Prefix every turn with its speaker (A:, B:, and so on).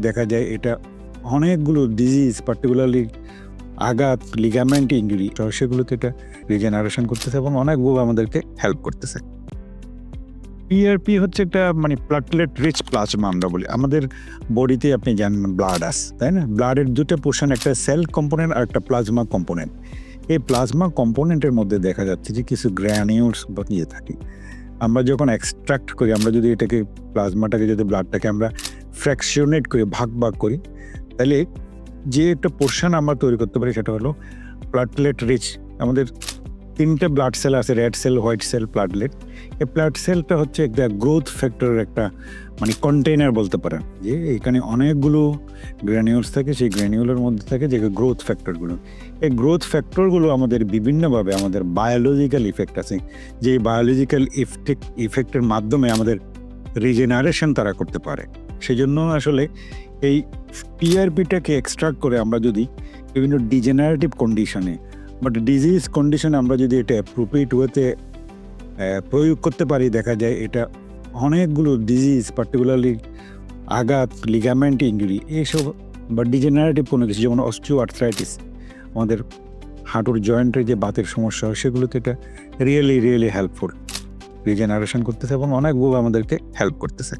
A: দেখা যায় এটা অনেকগুলো ডিজিজ পার্টিকুলারলি আঘাত লিগামেন্ট ইঞ্জুরি সেগুলোতে এটা রিজেনারেশন করতেছে এবং অনেকগুলো আমাদেরকে হেল্প করতেছে। পিআরপি হচ্ছে একটা মানে প্লাটলেট রিচ প্লাজমা আমরা বলি। আমাদের বডিতে আপনি জানেন ব্লাড আস তাই না? ব্লাডের দুটো পোর্শন একটা সেল কম্পোনেন্ট আর একটা প্লাজমা কম্পোনেন্ট এই প্লাজমা কম্পোনেন্টের মধ্যে দেখা যাচ্ছে যে কিছু গ্র্যানিউলস বা ইয়ে থাকে। আমরা যখন এক্সট্রাক্ট করি, আমরা যদি এটাকে প্লাজমাটাকে যদি ব্লাডটাকে আমরা ফ্র্যাকশনেট করি, ভাগ ভাগ করি। তাহলে যে একটা পোর্শন আমরা তৈরি করতে পারি সেটা হলো প্লাটলেট রিচ আমাদের তিনটে ব্লাড সেল আছে red cell white cell platelet এই প্লাট সেলটা হচ্ছে একটা গ্রোথ ফ্যাক্টরের একটা মানে কন্টেইনার বলতে পারেন। যে এখানে অনেকগুলো গ্র্যানিউলস থাকে, সেই গ্র্যানিউলের মধ্যে থাকে যে গ্রোথ ফ্যাক্টরগুলো এই গ্রোথ ফ্যাক্টরগুলো আমাদের বিভিন্নভাবে আমাদের বায়োলজিক্যাল ইফেক্ট আছে। যে বায়োলজিক্যাল ইফেক্ট ইফেক্টের মাধ্যমে আমাদের রিজেনারেশন তারা করতে পারে। সেই জন্য আসলে এই পিআরপিটাকে এক্সট্রাক্ট করে আমরা যদি বিভিন্ন ডিজেনারেটিভ কন্ডিশনে বাট ডিজিজ কন্ডিশনে আমরা যদি এটা অ্যাপ্রোপ্রিয়েট ওয়েতে প্রয়োগ করতে পারি, দেখা যায় এটা অনেকগুলো ডিজিজ পার্টিকুলারলি আঘাত লিগামেন্ট ইঞ্জুরি এইসব বা ডিজেনারেটিভ কোনো কিছু, যেমন অস্টিও আর্থ্রাইটিস আমাদের হাঁটুর জয়েন্টের যে বাতের সমস্যা হয়, সেগুলোতে এটা রিয়েলি রিয়েলি হেল্পফুল রিজেনারেশন করতেছে এবং অনেকগুলো আমাদেরকে হেল্প করতেছে।